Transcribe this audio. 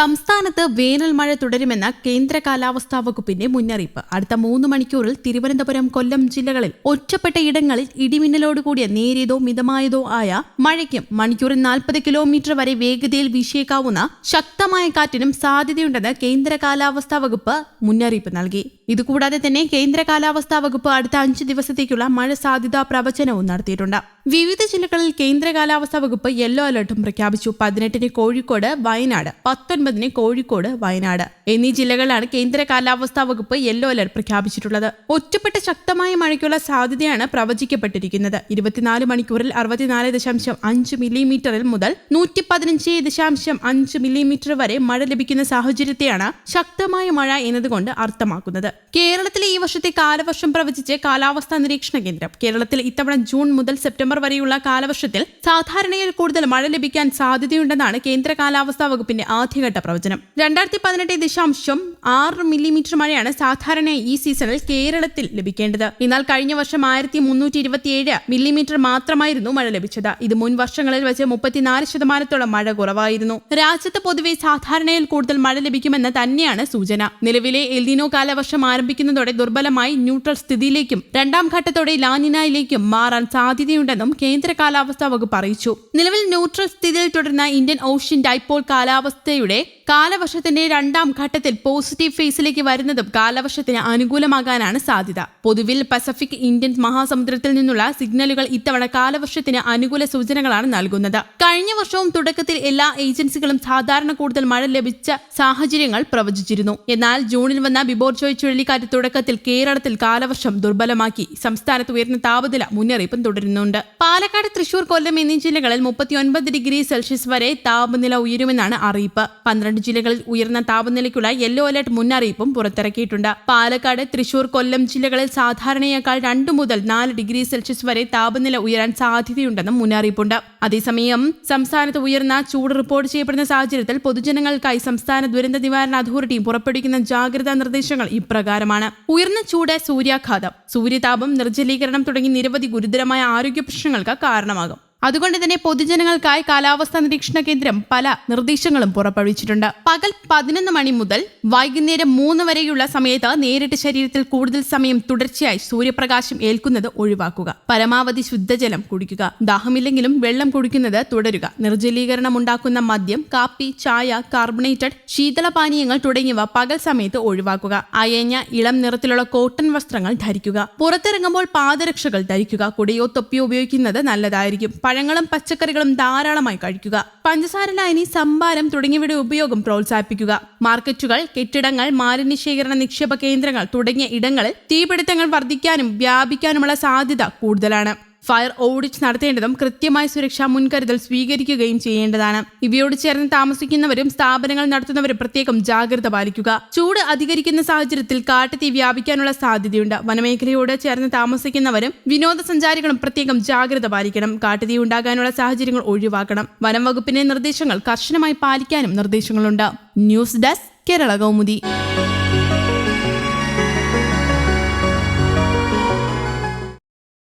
സംസ്ഥാനത്ത് വേനൽ മഴ തുടരുമെന്ന കേന്ദ്ര കാലാവസ്ഥാ വകുപ്പിന്റെ മുന്നറിയിപ്പ്. അടുത്ത മൂന്ന് മണിക്കൂറിൽ തിരുവനന്തപുരം കൊല്ലം ജില്ലകളിൽ ഒറ്റപ്പെട്ട ഇടങ്ങളിൽ ഇടിമിന്നലോടുകൂടിയ നേരിയതോ മിതമായതോ ആയ മഴയ്ക്കും മണിക്കൂറിൽ നാൽപ്പത് കിലോമീറ്റർ വരെ വേഗതയിൽ വീശിയേക്കാവുന്ന ശക്തമായ കാറ്റിനും സാധ്യതയുണ്ടെന്ന് കേന്ദ്ര കാലാവസ്ഥാ വകുപ്പ് മുന്നറിയിപ്പ് നൽകി. ഇതുകൂടാതെ തന്നെ കേന്ദ്ര കാലാവസ്ഥാ വകുപ്പ് അടുത്ത അഞ്ച് ദിവസത്തേക്കുള്ള മഴ സാധ്യതാ പ്രവചനവും നടത്തിയിട്ടുണ്ട്. വിവിധ ജില്ലകളിൽ കേന്ദ്ര കാലാവസ്ഥാ വകുപ്പ് യെല്ലോ അലർട്ടും പ്രഖ്യാപിച്ചു. പതിനെട്ടിന് കോഴിക്കോട് വയനാട്. പത്തൊൻപതിന് കോഴിക്കോട് വയനാട്. എന്നീ ജില്ലകളിലാണ് കേന്ദ്ര കാലാവസ്ഥാ വകുപ്പ് യെല്ലോ അലർട്ട് പ്രഖ്യാപിച്ചിട്ടുള്ളത്. ഒറ്റപ്പെട്ട ശക്തമായ മഴയ്ക്കുള്ള സാധ്യതയാണ് പ്രവചിക്കപ്പെട്ടിരിക്കുന്നത്. ഇരുപത്തിനാല് മണിക്കൂറിൽ അറുപത്തിനാല് ദശാംശം അഞ്ച് മില്ലിമീറ്ററിൽ മുതൽ നൂറ്റി പതിനഞ്ച് ദശാംശം അഞ്ച് മില്ലിമീറ്റർ വരെ മഴ ലഭിക്കുന്ന സാഹചര്യത്തെയാണ് ശക്തമായ മഴ എന്നതുകൊണ്ട് അർത്ഥമാക്കുന്നത്. കേരളത്തിലെ ഈ വർഷത്തെ കാലവർഷം പ്രവചിച്ച് കാലാവസ്ഥാ നിരീക്ഷണ കേന്ദ്രം. കേരളത്തിൽ ഇത്തവണ ജൂൺ മുതൽ സെപ്റ്റംബർ വരെയുള്ള കാലവർഷത്തിൽ സാധാരണയിൽ കൂടുതൽ മഴ ലഭിക്കാൻ സാധ്യതയുണ്ടെന്നാണ് കേന്ദ്ര കാലാവസ്ഥാ വകുപ്പിന്റെ ആദ്യഘട്ട പ്രവചനം. രണ്ടായിരത്തി പതിനെട്ട് ദശാംശം ആറ് മില്ലിമീറ്റർ മഴയാണ് സാധാരണ ഈ സീസണിൽ കേരളത്തിൽ ലഭിക്കേണ്ടത്. എന്നാൽ കഴിഞ്ഞ വർഷം ആയിരത്തി മുന്നൂറ്റി ഇരുപത്തിയേഴ് മില്ലിമീറ്റർ മാത്രമായിരുന്നു മഴ ലഭിച്ചത്. ഇത് മുൻ വർഷങ്ങളിൽ വെച്ച് മുപ്പത്തിനാല് ശതമാനത്തോളം മഴ കുറവായിരുന്നു. രാജ്യത്ത് പൊതുവെ സാധാരണയിൽ കൂടുതൽ മഴ ലഭിക്കുമെന്ന് തന്നെയാണ് സൂചന. നിലവിലെ എൽദിനോ കാലവർഷം ആരംഭിക്കുന്നതോടെ ദുർബലമായി ന്യൂട്രൽ സ്ഥിതിയിലേക്കും രണ്ടാം ഘട്ടത്തോടെ ലാനിനയിലേക്കും മാറാൻ സാധ്യതയുണ്ടെന്നും കേന്ദ്ര കാലാവസ്ഥാ വകുപ്പ് അറിയിച്ചു. നിലവിൽ ന്യൂട്രൽ സ്ഥിതിയിൽ തുടരുന്ന ഇന്ത്യൻ ഓഷ്യൻ ഡൈപോൾ കാലാവസ്ഥയുടെ കാലവർഷത്തിന്റെ രണ്ടാം ഘട്ടത്തിൽ പോസിറ്റീവ് ഫേസിലേക്ക് വരുന്നതും കാലവർഷത്തിന് അനുകൂലമാകാനാണ് സാധ്യത. പൊതുവിൽ പസഫിക് ഇന്ത്യൻ മഹാസമുദ്രത്തിൽ നിന്നുള്ള സിഗ്നലുകൾ ഇത്തവണ കാലവർഷത്തിന് അനുകൂല സൂചനകളാണ് നൽകുന്നത്. കഴിഞ്ഞ വർഷവും തുടക്കത്തിൽ എല്ലാ ഏജൻസികളും സാധാരണ കൂടുതൽ മഴ ലഭിച്ച സാഹചര്യങ്ങൾ പ്രവചിച്ചിരുന്നു. എന്നാൽ ജൂണിൽ വന്ന ബിബോർജോയ് ചുഴലിക്കാറ്റ് തുടക്കത്തിൽ കേരളത്തിൽ കാലവർഷം ദുർബലമാക്കി. സംസ്ഥാനത്ത് ഉയർന്ന താപനില മുന്നറിയിപ്പും തുടരുന്നുണ്ട്. പാലക്കാട് തൃശൂർ കൊല്ലം എന്നീ ജില്ലകളിൽ മുപ്പത്തിയൊൻപത് ഡിഗ്രി സെൽഷ്യസ് വരെ താപനില ഉയരുമെന്നാണ് അറിയിപ്പ്. പന്ത്രണ്ട് ജില്ലകളിൽ ഉയർന്ന താപനിലയ്ക്കുള്ള യെല്ലോ അലർട്ട് മുന്നറിയിപ്പും പുറത്തിറക്കിയിട്ടുണ്ട്. പാലക്കാട് തൃശൂർ കൊല്ലം ജില്ലകളിൽ സാധാരണയേക്കാൾ രണ്ടു മുതൽ നാല് ഡിഗ്രി സെൽഷ്യസ് വരെ താപനില ഉയരാൻ സാധ്യതയുണ്ടെന്നും മുന്നറിയിപ്പുണ്ട്. അതേസമയം സംസ്ഥാനത്ത് ഉയർന്ന ചൂട് റിപ്പോർട്ട് ചെയ്യപ്പെടുന്ന സാഹചര്യത്തിൽ പൊതുജനങ്ങൾക്കായി സംസ്ഥാന ദുരന്ത നിവാരണ അതോറിറ്റിയും പുറപ്പെടുവിക്കുന്ന ജാഗ്രതാ നിർദ്ദേശങ്ങൾ ഇപ്രകാരമാണ്. ഉയർന്ന ചൂട് സൂര്യാഘാതം സൂര്യതാപം നിർജലീകരണം തുടങ്ങി നിരവധി ഗുരുതരമായ ആരോഗ്യ പ്രശ്നങ്ങൾക്ക് കാരണമാകും. അതുകൊണ്ട് തന്നെ പൊതുജനങ്ങൾക്കായി കാലാവസ്ഥാ നിരീക്ഷണ കേന്ദ്രം പല നിർദ്ദേശങ്ങളും പുറപ്പെടുവിച്ചിട്ടുണ്ട്. പകൽ പതിനൊന്ന് മണി മുതൽ വൈകുന്നേരം മൂന്ന് വരെയുള്ള സമയത്ത് നേരിട്ട് ശരീരത്തിൽ കൂടുതൽ സമയം തുടർച്ചയായി സൂര്യപ്രകാശം ഏൽക്കുന്നത് ഒഴിവാക്കുക. പരമാവധി ശുദ്ധജലം കുടിക്കുക. ദാഹമില്ലെങ്കിലും വെള്ളം കുടിക്കുന്നത് തുടരുക. നിർജലീകരണം ഉണ്ടാക്കുന്ന മദ്യം കാപ്പി ചായ കാർബണേറ്റഡ് ശീതളപാനീയങ്ങൾ തുടങ്ങിയവ പകൽ സമയത്ത് ഒഴിവാക്കുക. അയഞ്ഞ ഇളം നിറത്തിലുള്ള കോട്ടൺ വസ്ത്രങ്ങൾ ധരിക്കുക. പുറത്തിറങ്ങുമ്പോൾ പാദരക്ഷകൾ ധരിക്കുക. കുടയോ തൊപ്പിയോ ഉപയോഗിക്കുന്നത് നല്ലതായിരിക്കും. പഴങ്ങളും പച്ചക്കറികളും ധാരാളമായി കഴിക്കുക. പഞ്ചസാര ലായനി സംഭാരം തുടങ്ങിയവയുടെ ഉപയോഗം പ്രോത്സാഹിപ്പിക്കുക. മാർക്കറ്റുകൾ കെട്ടിടങ്ങൾ മാലിന്യ ശേഖരണ നിക്ഷേപ കേന്ദ്രങ്ങൾ തുടങ്ങിയ ഇടങ്ങളിൽ തീപിടുത്തങ്ങൾ വർദ്ധിക്കാനും വ്യാപിക്കാനുമുള്ള സാധ്യത കൂടുതലാണ്. ഫയർ ഓഡിറ്റ് നടത്തേണ്ടതും കൃത്യമായ സുരക്ഷാ മുൻകരുതൽ സ്വീകരിക്കുകയും ചെയ്യേണ്ടതാണ്. ഇവയോട് ചേർന്ന് താമസിക്കുന്നവരും സ്ഥാപനങ്ങൾ നടത്തുന്നവരും പ്രത്യേകം ജാഗ്രത പാലിക്കുക. ചൂട് അധികരിക്കുന്ന സാഹചര്യത്തിൽ കാട്ടുതീ വ്യാപിക്കാനുള്ള സാധ്യതയുണ്ട്. വനമേഖലയോട് ചേർന്ന് താമസിക്കുന്നവരും വിനോദസഞ്ചാരികളും പ്രത്യേകം ജാഗ്രത പാലിക്കണം. കാട്ടുതീ ഉണ്ടാകാനുള്ള സാഹചര്യങ്ങൾ ഒഴിവാക്കണം. വനം വകുപ്പിന്റെ നിർദ്ദേശങ്ങൾ കർശനമായി പാലിക്കാനും നിർദ്ദേശങ്ങളുണ്ട്. News desk Kerala Kaumudi.